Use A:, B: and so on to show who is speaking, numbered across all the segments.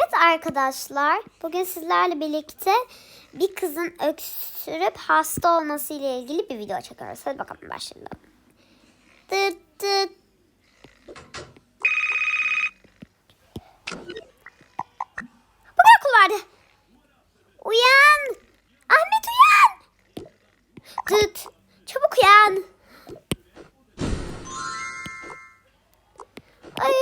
A: Evet arkadaşlar, bugün sizlerle birlikte bir kızın öksürüp hasta olması ile ilgili bir video çekiyoruz. Hadi bakalım başlayalım. Tıt tıt. Bugün okul vardı. Uyan. Ahmet uyan. Tıt. Çabuk uyan. Ay.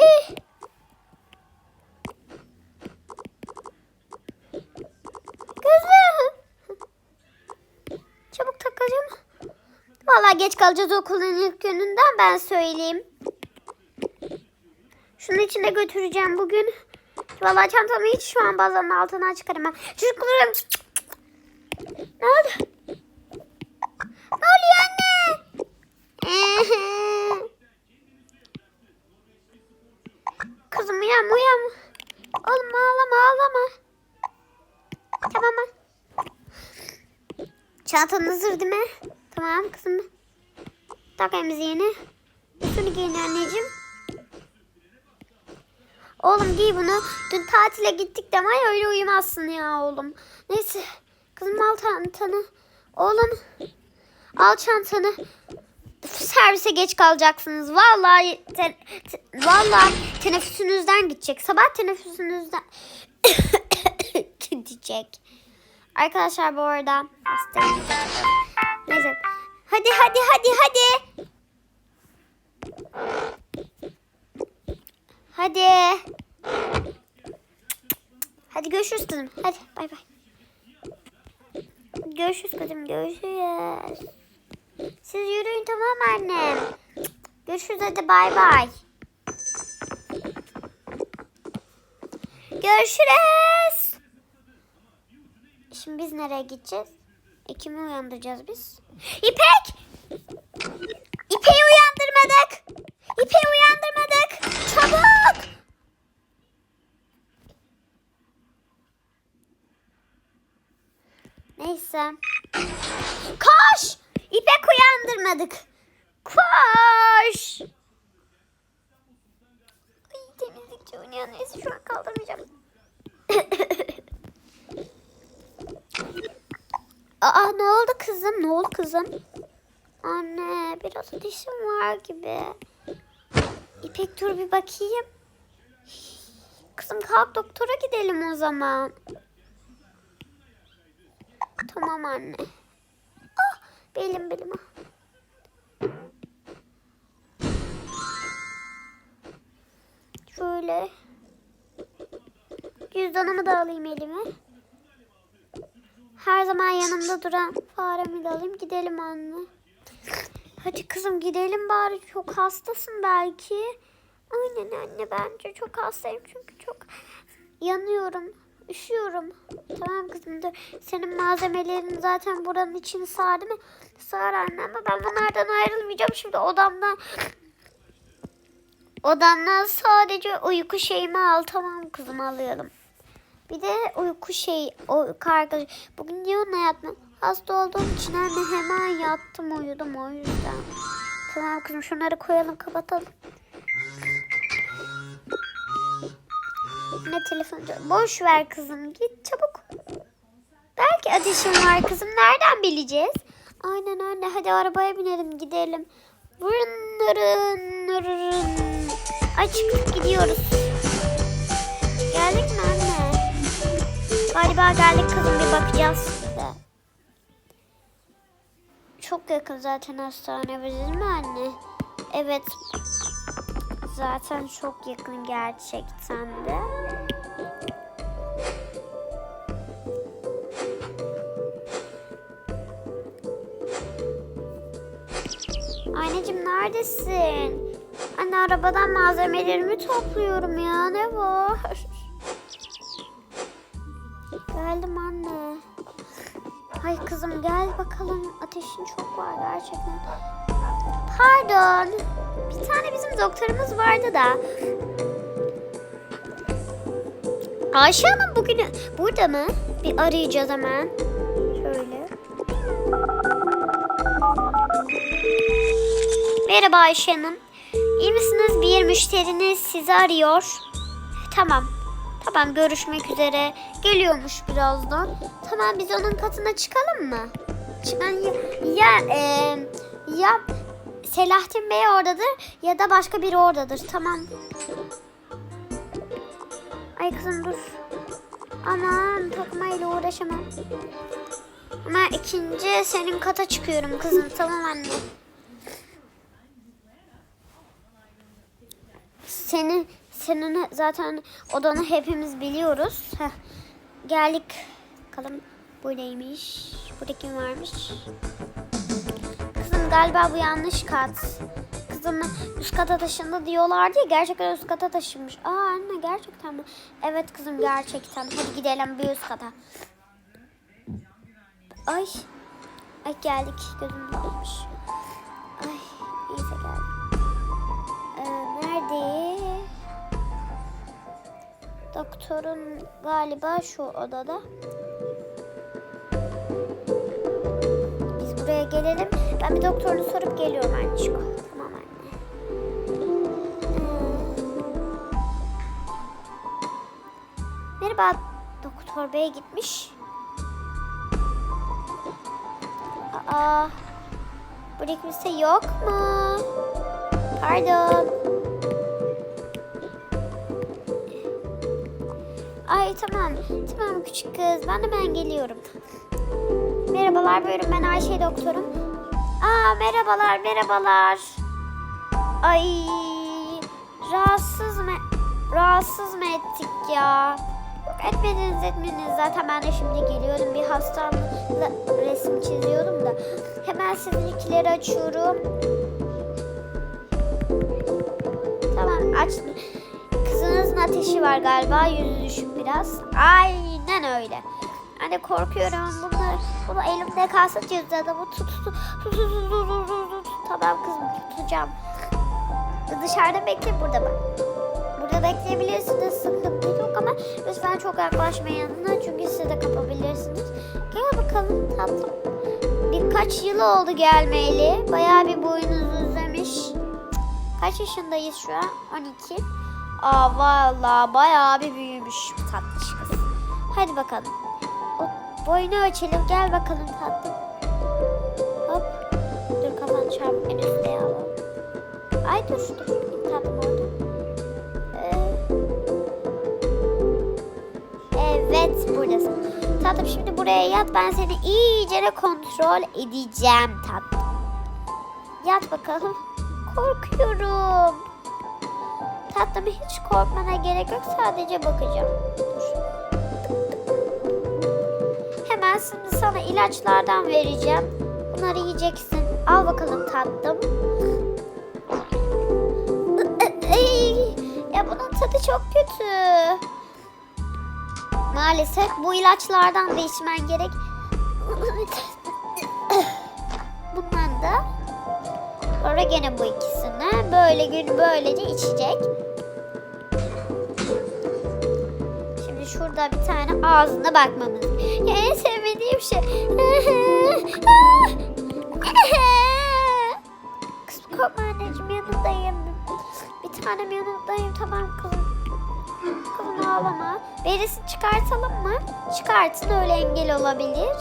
A: Gözüm. Takacağım. Vallahi geç kalacağız okulun ilk gününden ben söyleyeyim. Şunun içinde götüreceğim bugün. Vallahi çantamı hiç şu an bazanın altına çıkaramam. Çocuklarım. Ne oldu? Ne oluyor anne? Kızım uyan uyan. Oğlum ağlama ağlama. Tamam mı? Çantan hazır değil mi? Tamam kızım. Tak emziğini. Üstünü giyin anneciğim. Oğlum giy bunu. Dün tatile gittik de ay öyle uyumazsın ya oğlum. Neyse. Kızım al çantanı. Oğlum. Al çantanı. Servise geç kalacaksınız. Vallahi te, te- vallahi teneffüsünüzden gidecek. Sabah teneffüsünüzden gidecek. Arkadaşlar bu arada hastayım. Hadi hadi hadi hadi. Hadi. Hadi görüşürüz kızım. Hadi bay bay. Görüşürüz kızım. Görüşürüz. Siz yürüyün tamam annem. Görüşürüz hadi bay bay. Görüşürüz. Şimdi biz nereye gideceğiz? E, kimi uyandıracağız biz? İpek! İpek'i uyandırmadık. İpek'i uyandırmadık. Çabuk! Neyse. Koş! İpek uyandırmadık. Koş! Ay temizlikçi neyse şu an kaldırmayacağım. Aa ne oldu kızım? Ne oldu kızım? Anne biraz ateşim var gibi. İpek dur bir bakayım. Kızım kalk doktora gidelim o zaman. Tamam anne. Ah belim belim. ah. Şöyle. Cüzdanımı da alayım elime. Her zaman yanımda duran faremi de alayım. Gidelim anne. Hadi kızım gidelim bari. Çok hastasın belki. Aynen anne bence çok hastayım çünkü çok yanıyorum. Üşüyorum. Tamam kızım dur. Senin malzemelerin zaten buranın içini sardı mı? Sar anne ama ben bunlardan ayrılmayacağım. Şimdi odamdan odamdan sadece uyku şeyimi al. Tamam kızım alıyorum. Bir de uyku şey o karga. Bugün niye onunla yatmam? Hasta olduğum için anne hemen yattım uyudum o yüzden. Tamam kızım şunları koyalım kapatalım. Ne telefon? Boş ver kızım git çabuk. Belki ateşin var kızım nereden bileceğiz? Aynen anne hadi arabaya binelim gidelim. Vırın nırın. Ay çıkıp gidiyoruz. Geldik mi? Galiba geldik kızım bir bakacağız size. Çok yakın zaten hastane değil mi anne? Evet. Zaten çok yakın gerçekten de. Anneciğim neredesin? Anne arabadan malzemelerimi topluyorum ya. Ne var? Bakalım. Ateşin çok var gerçekten. Pardon. Bir tane bizim doktorumuz vardı da. Ayşe Hanım bugün burada mı? Bir arayacağız hemen. Şöyle. Merhaba Ayşe Hanım. İyi misiniz? Bir müşteriniz sizi arıyor. Tamam. Tamam görüşmek üzere. Geliyormuş birazdan. Tamam biz onun katına çıkalım mı? Çıkan ya ya, e, ya Selahattin Bey oradadır ya da başka biri oradadır. Tamam. Ay kızım dur. Aman takmayla uğraşamam. Ama ikinci senin kata çıkıyorum kızım. Tamam anne. Senin senin zaten odanı hepimiz biliyoruz. Heh. Geldik. Bakalım bu neymiş? Burada kim varmış? Kızım galiba bu yanlış kat. Kızım üst kata taşındı diyorlardı ya gerçekten üst kata taşınmış. Aa anne gerçekten mi? Evet kızım gerçekten. Hadi gidelim bir üst kata. Ay. Ay geldik. Gözüm dolmuş. Ay neyse geldik. Ee, nerede? Doktorun galiba şu odada. Gelelim. Ben bir doktorunu sorup geliyorum anneciğim. Tamam anne. Ee, Merhaba doktor bey gitmiş. Aa, burada kimse yok mu? Pardon. Ay tamam. Tamam küçük kız. Ben de ben geliyorum. Merhabalar buyurun ben Ayşe doktorum. Aa merhabalar merhabalar. Ay rahatsız mı rahatsız mı ettik ya? Yok etmediniz etmediniz. Zaten ben de şimdi geliyordum. Bir hastamla resim çiziyordum da. Hemen sizinkileri açıyorum. Tamam açtım. Kızınızın ateşi var galiba. Yüzü düşük biraz. Aynen öyle. Hani korkuyorum. Bunlar, bunu elimde kalsa cüzdanı bu tut tut tut tut tut tut tut tut. Tamam kızım tutacağım. Dışarıda bekle burada bak. Burada bekleyebilirsiniz sıkıntı yok ama lütfen çok yaklaşmayın yanına çünkü siz de kapabilirsiniz. Gel bakalım tatlım. Birkaç yıl oldu gelmeyeli. Bayağı bir boyunuz uzamış. Kaç yaşındayız şu an? 12. Aa vallahi bayağı bir büyümüş bu tatlış kız. Hadi bakalım. Boyunu ölçelim. Gel bakalım tatlım. Hop. Dur kafanı çarpıp en üstüne alalım. Ay dur tatlım oldu. Ee, evet buradasın. Tatlım şimdi buraya yat. Ben seni iyice kontrol edeceğim tatlım. Yat bakalım. Korkuyorum. Tatlım hiç korkmana gerek yok. Sadece bakacağım. Hemen şimdi sana ilaçlardan vereceğim. Bunları yiyeceksin. Al bakalım tatlım. Ya bunun tadı çok kötü. Maalesef bu ilaçlardan da içmen gerek. Bundan da Sonra gene bu ikisini böyle gün böylece içecek. Şimdi şurada bir tane ağzına bakmamız. Ya en sevmediğim şey. Kızım korkma anneciğim yanındayım. Bir tanem yanındayım tamam kızım. Kızım ağlama. Berisi çıkartalım mı? Çıkartın öyle engel olabilir.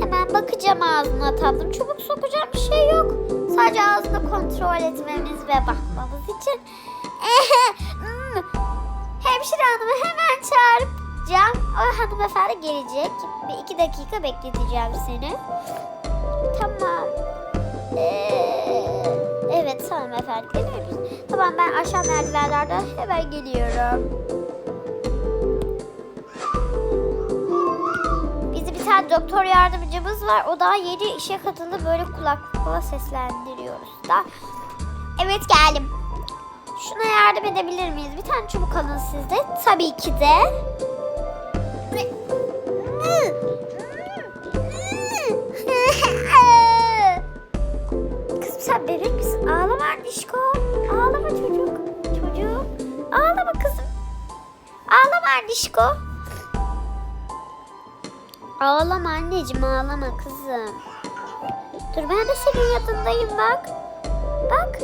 A: Hemen bakacağım ağzına tatlım. Çubuk sokacağım bir şey yok. Sadece ağzını kontrol etmemiz ve bakmamız için. Hanımı hemen çağıracağım. O hanımefendi gelecek. Bir iki dakika bekleteceğim seni. Tamam. Ee, evet hanımefendi geliyor musun? Tamam ben aşağı merdivenlerden hemen geliyorum. Bizim bir tane doktor yardımcımız var. O daha yeni işe katıldı. Böyle kulaklıkla seslendiriyoruz da. Evet geldim. Şuna yardım edebilir miyiz? Bir tane çubuk alın sizde. Tabii ki de. Kızım sen bebek misin? Ağlama annişko. Ağlama çocuk. Çocuk. Ağlama kızım. Ağlama annişko. Ağlama anneciğim ağlama kızım. Dur ben de senin yanındayım bak. Bak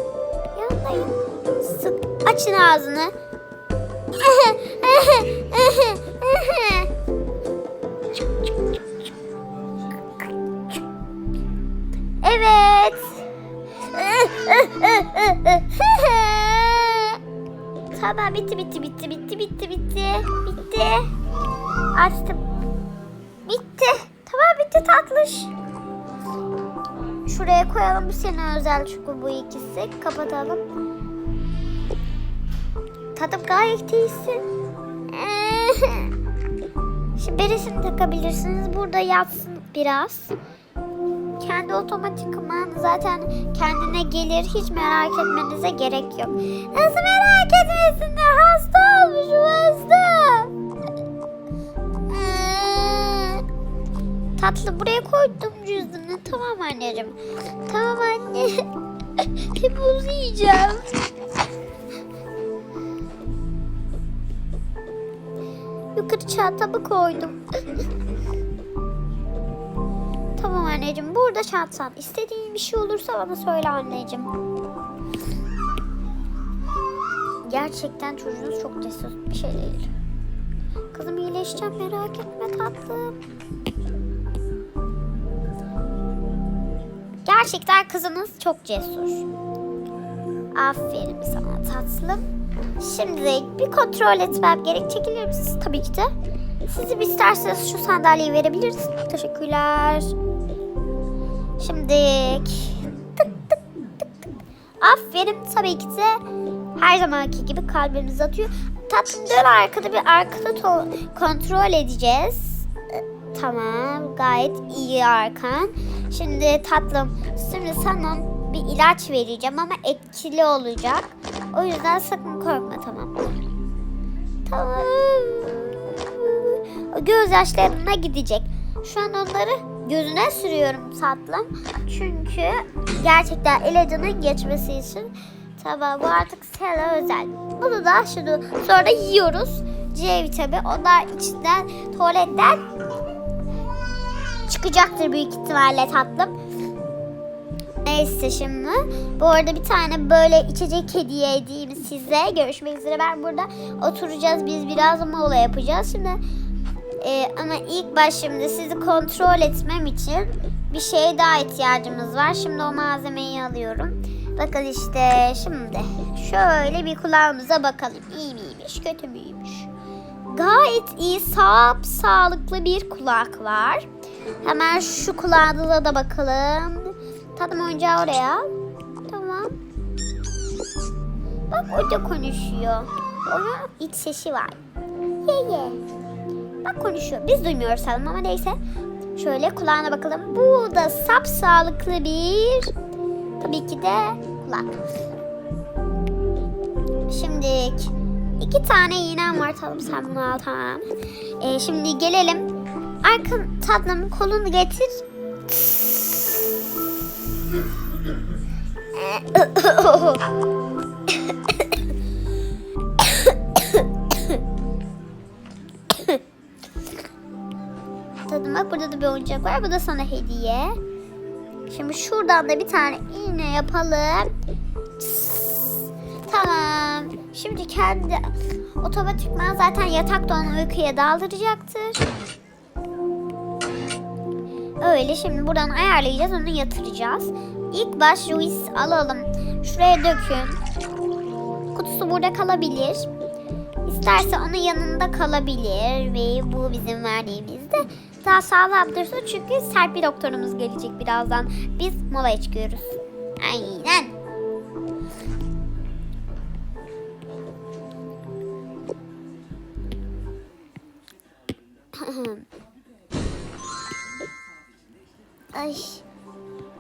A: Sıkmayın. Sık. Açın ağzını. Evet. tamam bitti bitti bitti bitti bitti bitti. Bitti. Açtım. Bitti. Tamam bitti tatlış. Şuraya koyalım bu senin özel çünkü bu ikisi. Kapatalım. Tadım gayet iyisin. Şimdi beresini takabilirsiniz. Burada yatsın biraz. Kendi otomatikman zaten kendine gelir. Hiç merak etmenize gerek yok. Nasıl merak etmesinler? Hasta olmuş hasta. Tatlı buraya koydum cüzdanı. Tamam anneciğim. Tamam anne. Buz yiyeceğim. Yukarı çantamı koydum. tamam anneciğim. Burada çantam. İstediğin bir şey olursa bana söyle anneciğim. Gerçekten çocuğunuz çok cesur bir şey değil. Kızım iyileşeceğim merak etme tatlım. Gerçekten kızınız çok cesur. Aferin sana tatlım. Şimdi bir kontrol etmem gerek. Çekilir misiniz? Tabii ki de. Sizi isterseniz şu sandalyeyi verebiliriz. Teşekkürler. Şimdi tık tık tık tık. Aferin tabii ki de her zamanki gibi kalbimiz atıyor. Tatlım dön arkada bir arkada kontrol edeceğiz. Ee, Tamam gayet iyi arkan. Şimdi tatlım şimdi sana bir ilaç vereceğim ama etkili olacak. O yüzden sakın korkma tamam mı? Tamam. O gözyaşlarına gidecek. Şu an onları gözüne sürüyorum tatlım. Çünkü gerçekten ilacının geçmesi için Tamam bu artık sana özel. Bunu da şunu sonra yiyoruz. C vitamini onlar içinden tuvaletten çıkacaktır büyük ihtimalle tatlım. Neyse şimdi. Bu arada bir tane böyle içecek hediye edeyim size. Görüşmek üzere. Ben burada oturacağız. Biz biraz mola yapacağız. Şimdi e, ama ilk baş şimdi sizi kontrol etmem için bir şeye daha ihtiyacımız var. Şimdi o malzemeyi alıyorum. Bakın işte şimdi şöyle bir kulağımıza bakalım. İyi miymiş, kötü müymüş? Gayet iyi, sağ sağlıklı bir kulak var. Hemen şu kulağınıza da bakalım. Tadım oyuncağı oraya. Tamam. Bak o da konuşuyor. Onun iç sesi var. Ye ye. Bak konuşuyor. Biz duymuyoruz sanırım ama neyse. Şöyle kulağına bakalım. Bu da sap sağlıklı bir tabii ki de kulak. Şimdi iki tane iğnem var tatlım sen bunu al tamam. Ee, şimdi gelelim. Arka tatlım kolunu getir. Tadım bak burada da bir oyuncak var. Bu da sana hediye. Şimdi şuradan da bir tane iğne yapalım. Tamam. Şimdi kendi otomatikman zaten yatakta onu uykuya daldıracaktır. Öyle şimdi buradan ayarlayacağız onu yatıracağız. İlk baş Ruiz alalım. Şuraya dökün. Kutusu burada kalabilir. İsterse onun yanında kalabilir ve bu bizim verdiğimizde daha sağlamdır çünkü Serpil doktorumuz gelecek birazdan. Biz molaya çıkıyoruz. Aynen. Ay.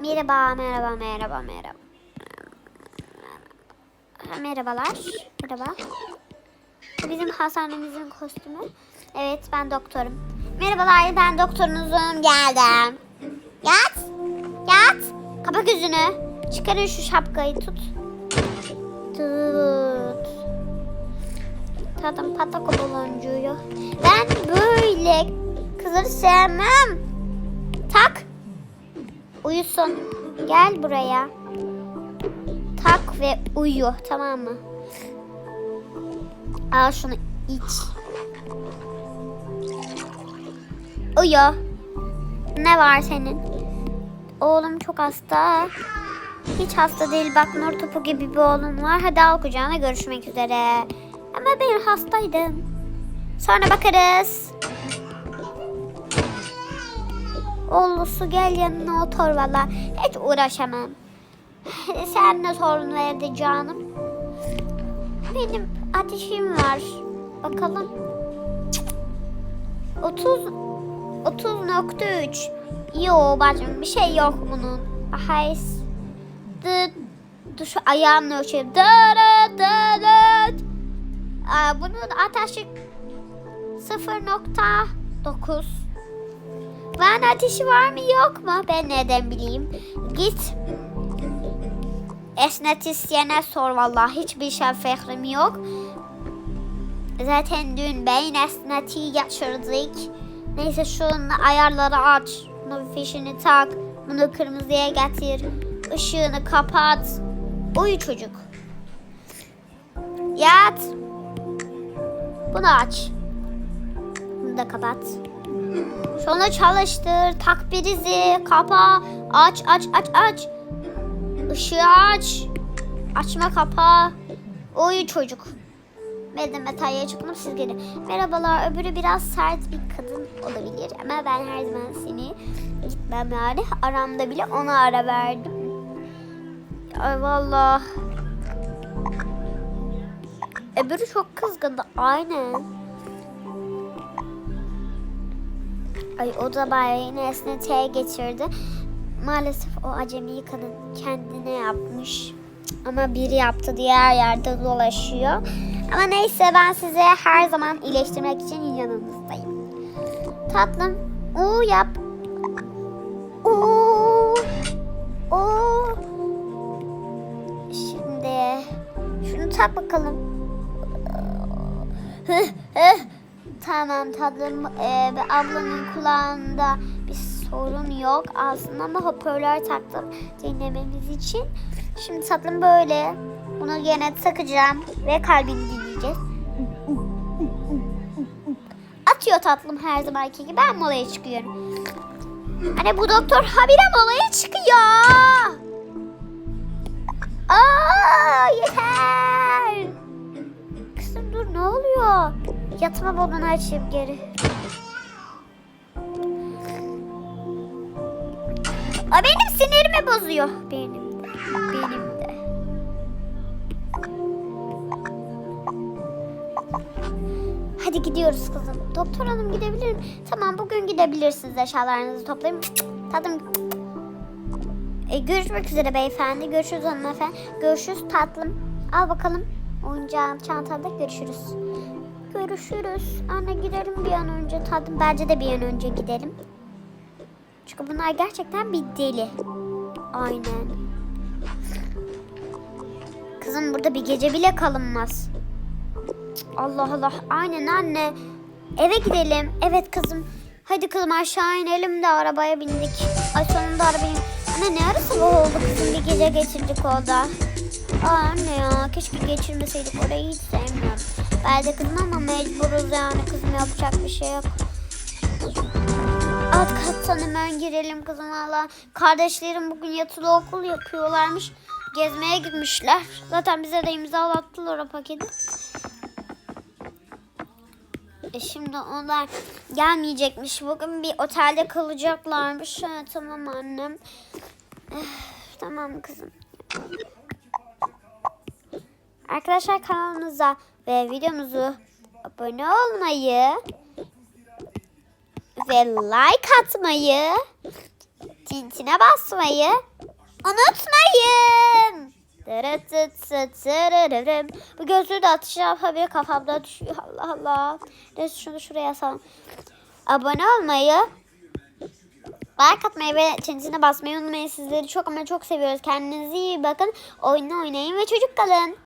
A: Merhaba, merhaba, merhaba, merhaba. Merhabalar. Merhaba. Bu bizim hastanemizin kostümü. Evet ben doktorum. Merhabalar ben doktorunuzum geldim. Yat. Yat. Kapa gözünü. Çıkarın şu şapkayı tut. Tut. Tadım patak o baloncuğu. Ben böyle kızları sevmem. Tak. Uyusun. Gel buraya. Tak ve uyu tamam mı? Al şunu iç. Uyu. Ne var senin? Oğlum çok hasta. Hiç hasta değil. Bak nur topu gibi bir oğlum var. Hadi al kucağına görüşmek üzere. Ama ben hastaydım. Sonra bakarız. Oğlusu gel yanına otur valla. Hiç uğraşamam. Sen ne sorun verdi canım? Benim ateşim var. Bakalım. 30 30.3 Yo bacım bir şey yok bunun. Hay. Dı, dı şu ayağımla ölçeyim. Dı dı dı dı. Aa, bunun ateşi 0.9 Ben ateşi var mı yok mu? Ben neden bileyim? Git esnetisyene sor vallahi hiçbir şey fikrim yok. Zaten dün beyin esnetiği geçirdik. Neyse şunun ayarları aç. Bunun fişini tak. Bunu kırmızıya getir. Işığını kapat. Uyu çocuk. Yat. Bunu aç. Bunu da kapat. Şunu çalıştır. Tak prizi. Kapa. Aç aç aç aç. Işığı aç. Açma kapa. Uyu çocuk. Ben de Meta'ya çıktım siz gelin. Merhabalar öbürü biraz sert bir kadın olabilir ama ben her zaman seni gitmem yani. Aramda bile ona ara verdim. Ay valla. Öbürü çok kızgındı aynen. Ay o da bayağı esneteye geçirdi. Maalesef o acemi kadın kendine yapmış. Ama biri yaptı diğer yerde dolaşıyor. Ama neyse ben size her zaman iyileştirmek için yanınızdayım. Tatlım. Uuu yap. Uuu. Uuu. Şimdi şunu tak bakalım. Hıh, hıh. Tamam tatlım. Ve ablanın kulağında bir sorun yok aslında ama hoparlör taktım dinlememiz için. Şimdi tatlım böyle. Bunu yine takacağım ve kalbini dinleyeceğiz. Atıyor tatlım her zamanki gibi. Ben molaya çıkıyorum. Hani bu doktor habire molaya çıkıyor. Aa yeter. Kızım dur ne oluyor? Yatma modunu açayım geri. O benim sinirimi bozuyor. Benim de. Benim de. Hadi gidiyoruz kızım. Doktor hanım gidebilirim. Tamam bugün gidebilirsiniz eşyalarınızı toplayın. Tadım. E, görüşmek üzere beyefendi. Görüşürüz hanımefendi. Görüşürüz tatlım. Al bakalım. Oyuncağın çantada görüşürüz. Görüşürüz. Anne gidelim bir an önce tatlım. Bence de bir an önce gidelim. Çünkü bunlar gerçekten bir deli. Aynen. Kızım burada bir gece bile kalınmaz. Allah Allah. Aynen anne. Eve gidelim. Evet kızım. Hadi kızım aşağı inelim de arabaya bindik. Ay sonunda arabaya Anne ne ara sabah oldu kızım bir gece geçirdik orada. Aa anne ya keşke geçirmeseydik orayı hiç sevmiyorum. Ben kızım ama mecburuz yani kızım yapacak bir şey yok. Alt kattan hemen girelim kızım valla. Kardeşlerim bugün yatılı okul yapıyorlarmış. Gezmeye gitmişler. Zaten bize de imzalattılar o paketi. E şimdi onlar gelmeyecekmiş. Bugün bir otelde kalacaklarmış. Ha, tamam annem. Eh, tamam kızım. Arkadaşlar kanalımıza ve videomuzu abone olmayı ve like atmayı, tintine basmayı unutmayın. Bu gözlüğü de atacağım. Haberi kafamda düşüyor. Allah Allah. Neyse şunu şuraya asalım. Abone olmayı, like atmayı ve tintine basmayı unutmayın. Sizleri çok ama çok seviyoruz. Kendinize iyi bakın. Oyunu oynayın ve çocuk kalın.